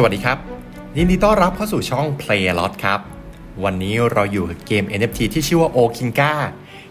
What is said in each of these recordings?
สวัสดีครับยินดีต้อนรับเข้าสู่ช่อง Play a Lot ครับ วันนี้เราอยู่กับเกม NFT ที่ชื่อว่า o k i n g a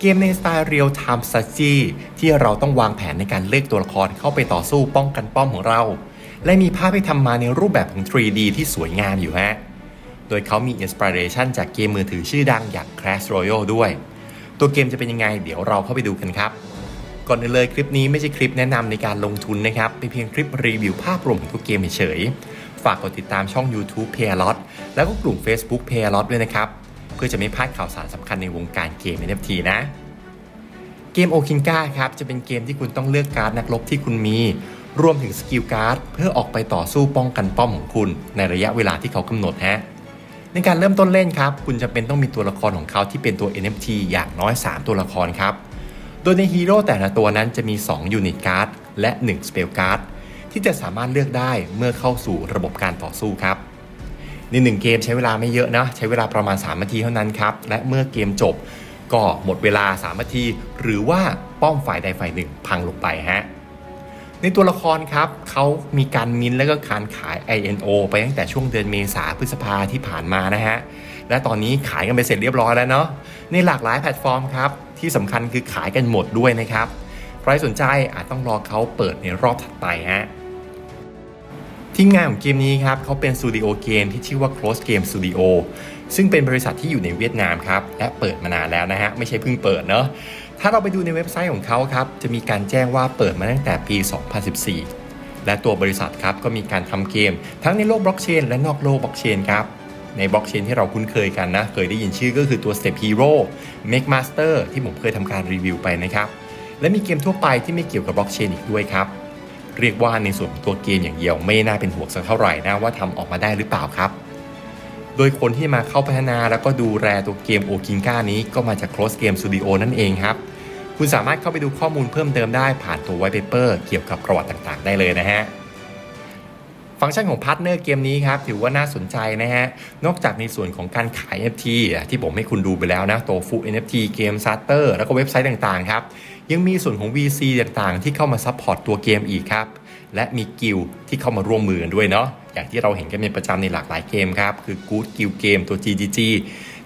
เกมในสไตล์ Real Time Strategy ที่เราต้องวางแผนในการเลือกตัวละครเข้าไปต่อสู้ป้องกันป้อมของเรา และมีภาพให้ทำมาในรูปแบบของ 3D ที่สวยงามอยู่ฮะ โดยเขามีอินสปิเรชันจากเกมมือถือชื่อดังอย่าง Clash Royale ด้วย ตัวเกมจะเป็นยังไง เดี๋ยวเราเข้าไปดูกันครับก่อนอื่นเลยคลิปนี้ไม่ใช่คลิปแนะนำในการลงทุนนะครับเป็นเพียงคลิปรีวิวภาพรวมของตัวเกมเฉย ฝากกดติดตามช่อง YouTube p a y l o t แล้วก็กลุ่ม Facebook p a y l o t ด้วยนะครับ เพื่อจะไม่พลาดข่าวสารสำคัญในวงการเกม NFT นะ เกมโอคิงกาครับจะเป็นเกมที่คุณต้องเลือกการ์ดนักรบที่คุณมี รวมถึงสกิลการ์ดเพื่อออกไปต่อสู้ป้องกันป้อมของคุณ ในระยะเวลาที่เขากำหนดฮะในการเริ่มต้นเล่นครับ คุณจะเป็นต้องมีตัวละครของเขาที่เป็นตัว NFT อย่างน้อย 3 ตัวละครครับ โดยในฮีโร่แต่ละตัวนั้นจะมี 2 ยูนิตการ์ดและ 1 สเปลการ์ด ที่จะสามารถเลือกได้เมื่อเข้าสู่ระบบการต่อสู้ครับในหนึ่งเกมใช้เวลาไม่เยอะนะใช้เวลาประมาณ 3 นาทีเท่านั้นครับ และเมื่อเกมจบก็หมดเวลา 3 นาที หรือว่าป้อมฝ่ายใดฝ่ายหนึ่งพังลงไปฮะในตัวละครครับเขามีการมินและก็การขาย INO ไปตั้งแต่ช่วงเดือนเมษาพฤษภาที่ผ่านมานะฮะ และตอนนี้ขายกันไปเสร็จเรียบร้อยแล้วเนาะในหลากหลายแพลตฟอร์มครับ ที่สำคัญคือขายกันหมดด้วยนะครับ ใครสนใจอาจต้องรอเขาเปิดในรอบถัดไปฮะ ทีมงานของเกมนี้ครับเขาเป็นสตูดิโอเกมที่ชื่อว่า Close Game Studio ซึ่งเป็นบริษัทที่อยู่ในเวียดนามครับ และเปิดมานานแล้วนะฮะ ไม่ใช่เพิ่งเปิดเนาะถ้าเราไปดูในเว็บไซต์ของเขาครับ จะมีการแจ้งว่าเปิดมาตั้งแต่ปี 2014 และตัวบริษัทครับก็มีการทำเกม ทั้งในโลกบล็อกเชนและนอกโลกบล็อกเชนครับในบล็อกเชนที่เราคุ้นเคยกันนะ เคยได้ยินชื่อก็คือตัว Step Hero Make Master ที่ผมเคยทำการรีวิวไปนะครับ และมีเกมทั่วไปที่ไม่เกี่ยวกับบล็อกเชนอีกด้วยครับ เรียกว่าในส่วนของตัวเกมอย่างเดียวไม่น่าเป็นห่วงสักเท่าไหร่นะว่าทำออกมาได้หรือเปล่าครับ โดยคนที่มาเข้าพัฒนาแล้วก็ดูแลตัวเกมโอคิงก้านี้ก็มาจาก Close Game Studio นั่นเองครับ คุณสามารถเข้าไปดูข้อมูลเพิ่มเติมได้ผ่านตัวไวเปเปอร์เกี่ยวกับประวัติต่างๆ ได้เลยนะฮะ ฟังก์ชันของพาร์ทเนอร์เกมนี้ครับถือว่าน่าสนใจนะฮะ นอกจากในส่วนของการขาย NFT ที่ผมให้คุณดูไปแล้วนะตัวฟู NFT เกมซัตเตอร์แล้วก็เว็บไซต์ต่างๆครับยังมีส่วนของ VC ต่างๆ ที่เข้ามาซัพพอร์ตตัวเกมอีกครับ และมีกิลที่เข้ามาร่วมมือกันด้วยเนาะอย่างที่เราเห็นกันเป็นประจำในหลากหลายเกมครับ คือ Good Guild Game ตัว GGG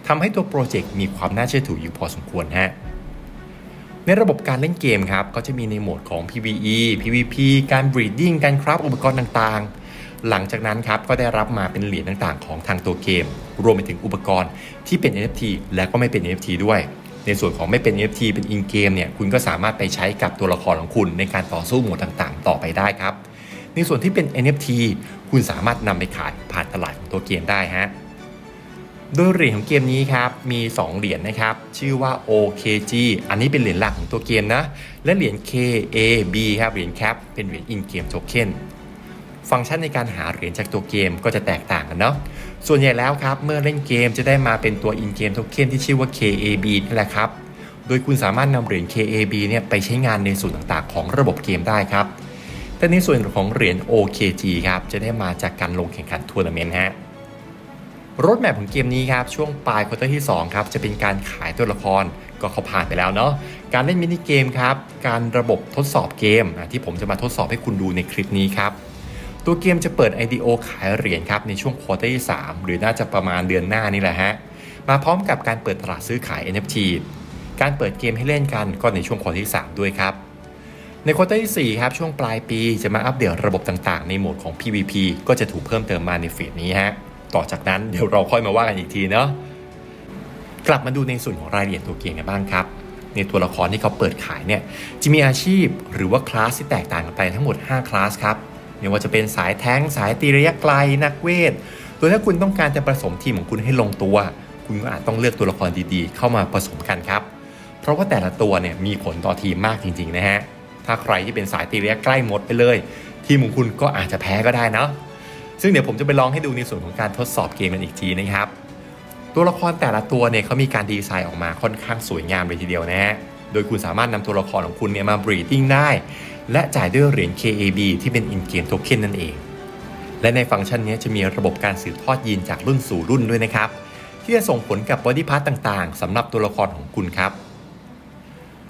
ทำให้ตัวโปรเจกต์มีความน่าเชื่อถืออยู่พอสมควรฮะในระบบการเล่นเกมครับ ก็จะมีในโหมดของ PVE PVP การ breeding การคราฟอุปกรณ์ต่างๆ หลังจากนั้นครับก็ได้รับมาเป็นเหรียญต่างๆ ของทางตัวเกม รวมไปถึงอุปกรณ์ที่เป็น NFT และก็ไม่เป็น NFT ด้วย ในส่วนของไม่เป็น NFT เป็น in game เนี่ยคุณก็สามารถไปใช้กับตัวละครของคุณในการต่อสู้หมวดต่างๆ ต่อไปได้ครับ ในส่วนที่เป็น NFT คุณสามารถนำไปขายผ่านตลาดของตัวเกมได้ฮะโดยเหรียญของเกมนี้ครับมี 2 เหรียญนะครับ ชื่อว่า OKG อันนี้เป็นเหรียญหลักของตัวเกมนะ และเหรียญ KAB ครับเหรียญแคปเป็นเหรียญ in game token ฟังก์ชันในการหาเหรียญจากตัวเกมก็จะแตกต่างกันเนาะ ส่วนใหญ่แล้วครับ เมื่อเล่นเกมจะได้มาเป็นตัว in game token ที่ชื่อว่า KAB นี่แหละครับ โดยคุณสามารถนำเหรียญ KAB เนี่ยไปใช้งานในส่วนต่างๆ ของระบบเกมได้ครับ แต่ในส่วนของเหรียญ OKG ครับจะได้มาจากการลงแข่งขันทัวร์นาเมนต์ฮะรถแมพของเกมนี้ครับ ช่วงปลายควอเตอร์ที่ 2 ครับ จะเป็นการขายตัวละครก็เขาผ่านไปแล้วเนาะการเล่นมินิเกมครับ การระบบทดสอบเกมที่ผมจะมาทดสอบให้คุณดูในคลิปนี้ครับ ตัวเกมจะเปิด IDO ขายเหรียญครับในช่วงควอเตอร์ที่3หรือน่าจะประมาณเดือนหน้านี่แหละฮะ มาพร้อมกับการเปิดตลาดซื้อขาย NFT การเปิดเกมให้เล่นกันก็ในช่วงควอเตอร์ที่ 3 ด้วยครับ ในควอเตอร์ที่4ครับช่วงปลายปีจะมาอัปเดตระบบต่างๆ ในโหมดของ PVP ก็จะถูกเพิ่มเติมมาในเฟสนี้ฮะต่อจากนั้นเดี๋ยวเราค่อยมาว่ากันอีกทีเนาะกลับมาดูในส่วนของรายละเอียดตัวเกมกันบ้างครับในตัวละครที่เขาเปิดขายเนี่ยจะมีอาชีพหรือว่าคลาสที่แตกต่างกันไปทั้งหมด 5 คลาสครับ ไม่ว่าจะเป็นสายแท้งสายตีระยะไกลนักเวทโดยถ้าคุณต้องการจะผสมทีมของคุณให้ลงตัว คุณก็อาจต้องเลือกตัวละครดีๆ เข้ามาผสมกันครับ เพราะว่าแต่ละตัวเนี่ยมีผลต่อทีมมากจริงๆนะฮะถ้าใครที่เป็นสายตีระยะใกล้หมดไปเลย ทีมของคุณก็อาจจะแพ้ก็ได้นะซึ่งเดี๋ยวผมจะไปลองให้ดูในส่วนของการทดสอบเกมกันอีกทีนะครับตัวละครแต่ละตัวเนี่ยเขามีการดีไซน์ออกมาค่อนข้างสวยงามเลยทีเดียวนะฮะ โดยคุณสามารถนำตัวละครของคุณเนี่ยมาบรีดิ้งได้ และจ่ายด้วยเหรียญ KAB ที่เป็น in game token นั่นเอง และในฟังก์ชันนี้จะมีระบบการสืบทอดยีนจากรุ่นสู่รุ่นด้วยนะครับ ที่จะส่งผลกับบอดี้พาร์ตต่างๆสำหรับตัวละครของคุณครับ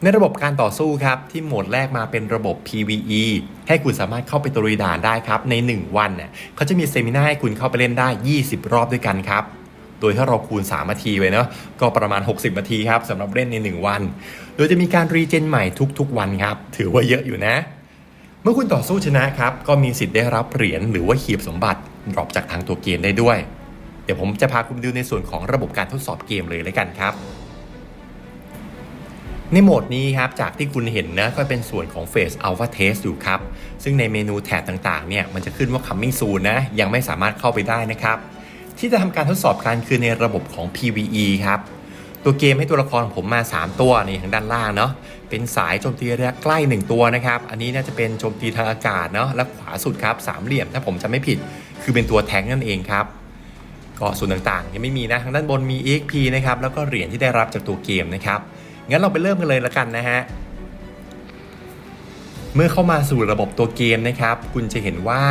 ในระบบการต่อสู้ครับ ที่โหมดแรกมาเป็นระบบ PVE ให้คุณสามารถเข้าไปตรุยด่านได้ครับ ใน 1 วันเนี่ยเขาจะมีเซมินาให้คุณเข้าไปเล่นได้ 20 รอบด้วยกันครับ โดยถ้าเราคูณ 3 นาทีไว้เนาะก็ประมาณ 60 นาทีครับสำหรับเล่นใน 1 วัน โดยจะมีการรีเจนใหม่ทุกๆ วันครับ ถือว่าเยอะอยู่นะ เมื่อคุณต่อสู้ชนะครับ ก็มีสิทธิ์ได้รับเหรียญหรือว่าขีบสมบัติดรอปจากทางตัวเกมได้ด้วย เดี๋ยวผมจะพาคุณดูในส่วนของระบบการทดสอบเกมเลยแล้วกันครับในโหมดนี้ครับ จากที่คุณเห็นนะก็เป็นส่วนของ Phase Alpha Test อยู่ครับ ซึ่งในเมนูแถบต่างๆเนี่ยมันจะขึ้นว่า Coming Soon นะ ยังไม่สามารถเข้าไปได้นะครับ ที่จะทำการทดสอบการคือในระบบของ PVE ครับ ตัวเกมให้ตัวละครของผมมา 3 ตัวนี่ทางด้านล่างเนาะเป็นสายโจมตีระยะใกล้ 1 ตัวนะครับ อันนี้น่าจะเป็นโจมตีทางอากาศเนาะและขวาสุดครับสามเหลี่ยมถ้าผมจำไม่ผิด คือเป็นตัวแทงนั่นเองครับก็ส่วนต่างๆยังไม่มีนะทางด้านบนมี EXP นะครับแล้วก็เหรียญที่ได้รับจากตัวเกมนะครับงั้นเราไปเริ่มกันเลยละกันนะฮะ เมื่อเข้ามาสู่ระบบตัวเกมนะครับ คุณจะเห็นว่า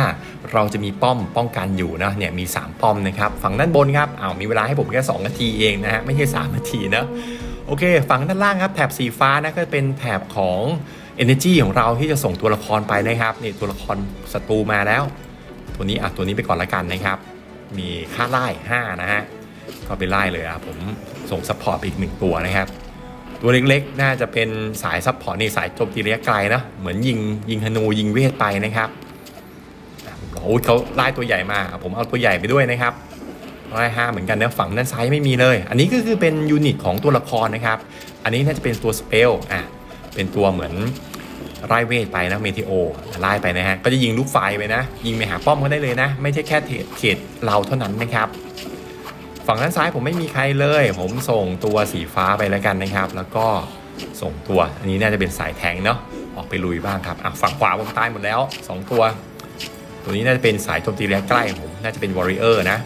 เราจะมีป้อมป้องกันอยู่นะเนี่ยมี 3 ป้อมนะครับ ฝั่งด้านบนครับอ้าวมีเวลาให้ผมแค่2นาทีเองนะฮะไม่ใช่ 3 นาทีนะโอเค ฝั่งด้านล่างครับแถบสีฟ้านะก็เป็นแถบของ Energy ของเราที่จะส่งตัวละครไปนะครับนี่ตัวละครศัตรูมาแล้ว ตัวนี้อะตัวนี้ไปก่อนละกันนะครับ มีค่าไล่5นะฮะก็ไปไล่เลยอะผมส่งซัพพอร์ตอีกหนึ่งตัวนะครับ ตัวเล็กๆ น่าจะเป็นสายซัพพอร์ตนี่สายโจมตีระยะไกลนะ เหมือนยิงยิงธนูยิงเวทไปนะครับโอ้เขาไล่ตัวใหญ่มา ผมเอาตัวใหญ่ไปด้วยนะครับไล่ห้าเหมือนกันนะฝั่งด้านซ้ายไม่มีเลย อันนี้ก็คือเป็นยูนิตของตัวละครนะครับ อันนี้น่าจะเป็นตัวสเปลอะเป็นตัวเหมือนไล่เวทไปนะเมทิโอไล่ไปนะฮะก็จะยิงลูกไฟไปนะ ยิงไปหาป้อมก็ได้เลยนะ ไม่ใช่แค่เขตเขตเราเท่านั้นนะครับ ฝั่งด้านซ้ายผมไม่มีใครเลย ผมส่งตัวสีฟ้าไปแล้วกันนะครับ แล้วก็ส่งตัวอันนี้น่าจะเป็นสายแทงเนาะออกไปลุยบ้างครับอะฝั่งขวาผมตายหมดแล้ว 2 ตัว ตัวนี้น่าจะเป็นสายโจมตีระยะใกล้ผมน่าจะเป็นวอริเออร์นะ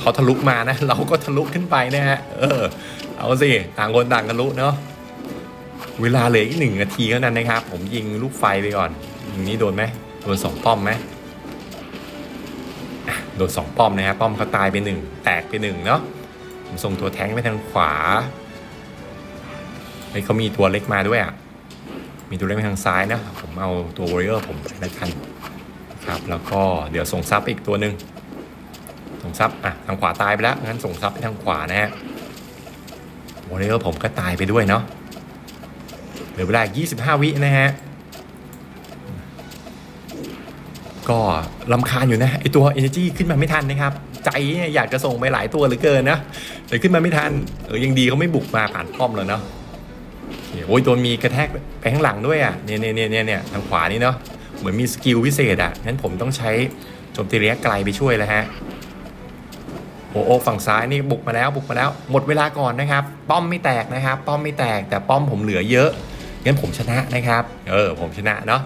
เขาทะลุมานะ เราก็ทะลุขึ้นไปนะฮะเออเอาสิต่างคนต่างทะลุเนาะเวลาเหลืออีกหนึ่งนาทีเท่านั้นนะครับ ผมยิงลูกไฟไปก่อนยิงนี้โดนไหมโดนสองป้อมไหม โดนสองป้อมนะครับป้อมเขาตายไปหนึ่งแตกไปหนึ่งเนาะผมส่งตัวแท้งไปทางขวาเฮ้ยเขามีตัวเล็กมาด้วยอะมีตัวเล็กไปทางซ้ายนะ ผมเอาตัววอริเออร์ผมไปแล้วกันครับแล้วก็เดี๋ยวส่งซับอีกตัวหนึ่งส่งซับอะทางขวาตายไปแล้วงั้นส่งซับไปทางขวานะฮะวอริเออร์ผมก็ตายไปด้วยเนาะเหลือเวลา 25 วินะฮะ ก็ลำคาญอยู่นะไอตัว Energy ขึ้นมาไม่ทันนะครับ ใจอยากจะส่งไปหลายตัวเหลือเกินนะแต่ขึ้นมาไม่ทันเออยังดีเขาไม่บุกมาผ่านป้อมแล้วเนาะโอ้ยตัวมีกระแทกไปข้างหลังด้วยอะเนี่ยเนี่ยเนี่ยเนี่ยทางขวานี่เนาะเหมือนมีสกิลพิเศษอะงั้นผมต้องใช้โจมตีระยะไกลไปช่วยแล้วฮะโอ้โอฝั่งซ้ายนี่บุกมาแล้วบุกมาแล้ว หมดเวลาก่อนนะครับ ป้อมไม่แตกนะครับ ป้อมไม่แตกแต่ป้อมผมเหลือเยอะงั้นผมชนะนะครับ เออผมชนะเนาะ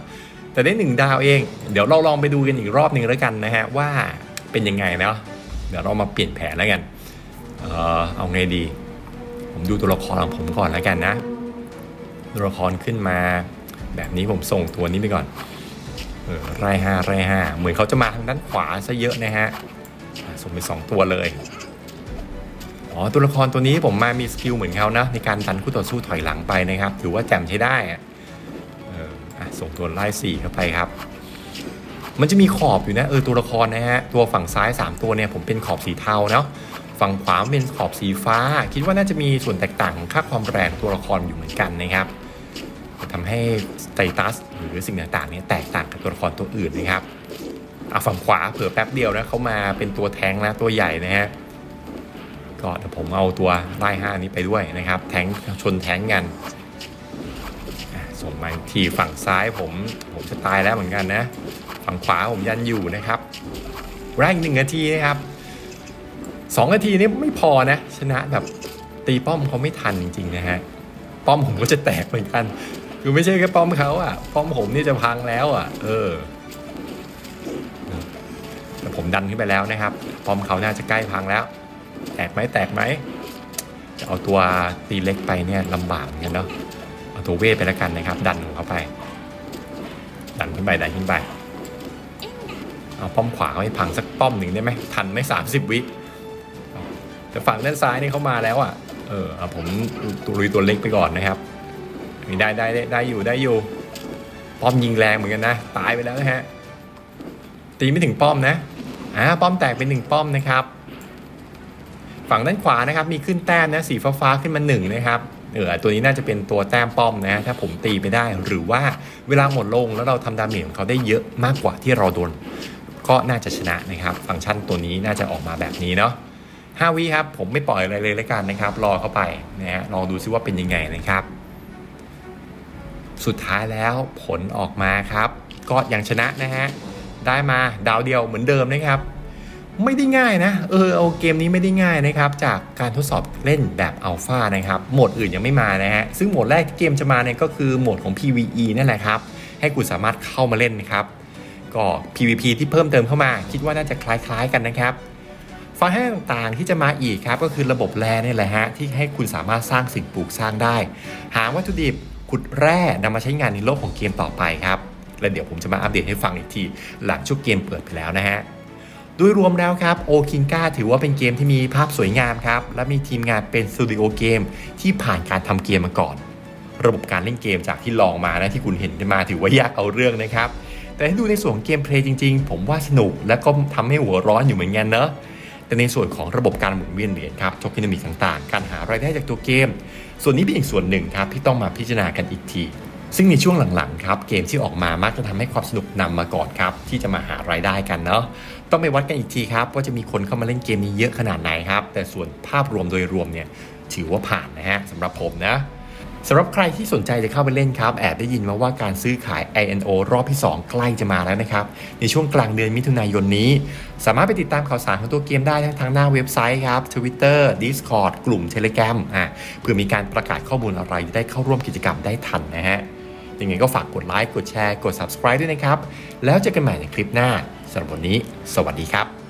แต่ได้หนึ่งดาวเอง เดี๋ยวเราลองไปดูกันอีกรอบหนึ่งแล้วกันนะฮะว่าเป็นยังไงเนาะเดี๋ยวเรามาเปลี่ยนแผนแล้วกัน เออเอาไงดี ผมดูตัวละครของผมก่อนแล้วกันนะ ตัวละครขึ้นมา แบบนี้ผมส่งตัวนี้ไปก่อน เออไร่ห้าไร่ห้าเหมือนเขาจะมาทางด้านขวาซะเยอะนะฮะส่งไปสองตัวเลยอ๋อตัวละครตัวนี้ผมมามีสกิลเหมือนเขานะในการดันคู่ต่อสู้ถอยหลังไปนะครับ ถือว่าแจ่มใช้ได้อะ อะส่งตัวไล่สี่เข้าไปครับ มันจะมีขอบอยู่นะเออตัวละครนะฮะตัวฝั่งซ้าย 3 ตัวเนี่ยผมเป็นขอบสีเทาเนาะฝั่งขวาเป็นขอบสีฟ้า คิดว่าน่าจะมีส่วนแตกต่างของค่าความแรงตัวละครอยู่เหมือนกันนะครับทำให้สเตตัสหรือสิ่งต่างๆนี่แตกต่างกับตัวละครตัวอื่นนะครับอะฝั่งขวาเผื่อแป๊บเดียวนะเขามาเป็นตัวแทงนะตัวใหญ่นะฮะก็เดี๋ยวผมเอาตัวไล่ห้านี้ไปด้วยนะครับ แทงชนแทงกัน ส่งมาอีกทีฝั่งซ้ายผมผมจะตายแล้วเหมือนกันนะ ฝั่งขวาผมยันอยู่นะครับแรกหนึ่งนาทีนะครับสองนาทีนี้ไม่พอนะ ชนะแบบตีป้อมเขาไม่ทันจริงๆนะฮะป้อมผมก็จะแตกเหมือนกันคือไม่ใช่แค่ป้อมเขาอะ ป้อมผมนี่จะพังแล้วอะ เออแต่ผมดันขึ้นไปแล้วนะครับ ป้อมเขาน่าจะใกล้พังแล้ว แตกไหมแตกไหมจะเอาตัวตีเล็กไปเนี่ยลำบากเหมือนกันเนาะ ตัวเวทไปแล้วกันนะครับ ดันของเขาไป ดันขึ้นไปดันขึ้นไปเอาป้อมขวาเขาให้พังสักป้อมหนึ่งได้ไหมทันไหมสามสิบวิแต่ฝั่งด้านซ้ายนี่เขามาแล้วอะเออเอาผมตัวลุยตัวเล็กไปก่อนนะครับนี่ได้ได้ได้ได้อยู่ได้อยู่ ป้อมยิงแรงเหมือนกันนะตายไปแล้วนะฮะตีไม่ถึงป้อมนะอ่าป้อมแตกเป็นหนึ่งป้อมนะครับ ฝั่งด้านขวานะครับมีขึ้นแต้มนะสีฟ้าๆขึ้นมาหนึ่งนะครับ เออตัวนี้น่าจะเป็นตัวแต้มป้อมนะ ถ้าผมตีไปได้ หรือว่าเวลาหมดลงแล้วเราทำดาเมจของเขาได้เยอะมากกว่าที่เราโดน ก็น่าจะชนะนะครับ ฟังก์ชันตัวนี้น่าจะออกมาแบบนี้เนาะ5วิครับ ผมไม่ปล่อยอะไรเลยแล้วกันนะครับ รอเข้าไปนะฮะลองดูซิว่าเป็นยังไงนะครับ สุดท้ายแล้วผลออกมาครับ ก็ยังชนะนะฮะได้มาดาวเดียวเหมือนเดิมนะครับ ไม่ได้ง่ายนะ เออเอาเกมนี้ไม่ได้ง่ายนะครับ จากการทดสอบเล่นแบบอัลฟานะครับ โหมดอื่นยังไม่มานะฮะ ซึ่งโหมดแรกที่เกมจะมาเนี่ยก็คือโหมดของ PVE นั่นแหละครับ ให้คุณสามารถเข้ามาเล่นนะครับ ก็ PVP ที่เพิ่มเติมเข้ามา คิดว่าน่าจะคล้ายๆกันนะครับ ฟังก์ชันต่างๆที่จะมาอีกครับ ก็คือระบบแร่นี่แหละฮะที่ให้คุณสามารถสร้างสิ่งปลูกสร้างได้ หาวัตถุดิบขุดแร่นำมาใช้งานในโลกของเกมต่อไปครับ และเดี๋ยวผมจะมาอัปเดตให้ฟังอีกที หลังช่วงเกมเปิดไปแล้วนะฮะ โดยรวมแล้วครับโอคิงกาถือว่าเป็นเกมที่มีภาพสวยงามครับ และมีทีมงานเป็นสตูดิโอเกมที่ผ่านการทำเกมมาก่อน ระบบการเล่นเกมจากที่ลองมานะที่คุณเห็นมาถือว่ายากเอาเรื่องนะครับ แต่ถ้าดูในส่วนของเกมเพลย์จริงๆ ผมว่าสนุกและก็ทำให้หัวร้อนอยู่เหมือนกันเนอะแต่ในส่วนของระบบการหมุนเวียนเหรียญครับโทเคนมิกต่างๆ การหารายได้จากตัวเกม ส่วนนี้เป็นอีกส่วนหนึ่งครับที่ต้องมาพิจารณากันอีกที ซึ่งในช่วงหลังๆครับเกมที่ออกมามักจะทำให้ความสนุกนำมาก่อนครับที่จะมาหารายได้กันเนาะต้องไปวัดกันอีกทีครับว่าจะมีคนเข้ามาเล่นเกมนี้เยอะขนาดไหนครับ แต่ส่วนภาพรวมโดยรวมเนี่ยถือว่าผ่านนะฮะสำหรับผมนะสำหรับใครที่สนใจจะเข้าไปเล่นครับ แอบได้ยินมาว่าการซื้อขาย i n o รอบที่ 2 ใกล้จะมาแล้วนะครับ ในช่วงกลางเดือนมิถุนายนนี้ สามารถไปติดตามข่าวสารของตัวเกมได้ทั้งทางหน้าเว็บไซต์ครับ Twitter Discord กลุ่ม Telegram อะเพื่อมีการประกาศข้อมูลอะไรจะได้เข้าร่วมกิจกรรมได้ทันนะฮะ ยังไงก็ฝากกดไลค์กดแชร์กด subscribe ด้วยนะครับ แล้วเจอกันใหม่ในคลิปหน้าสำหรับวันนี้ สวัสดีครับ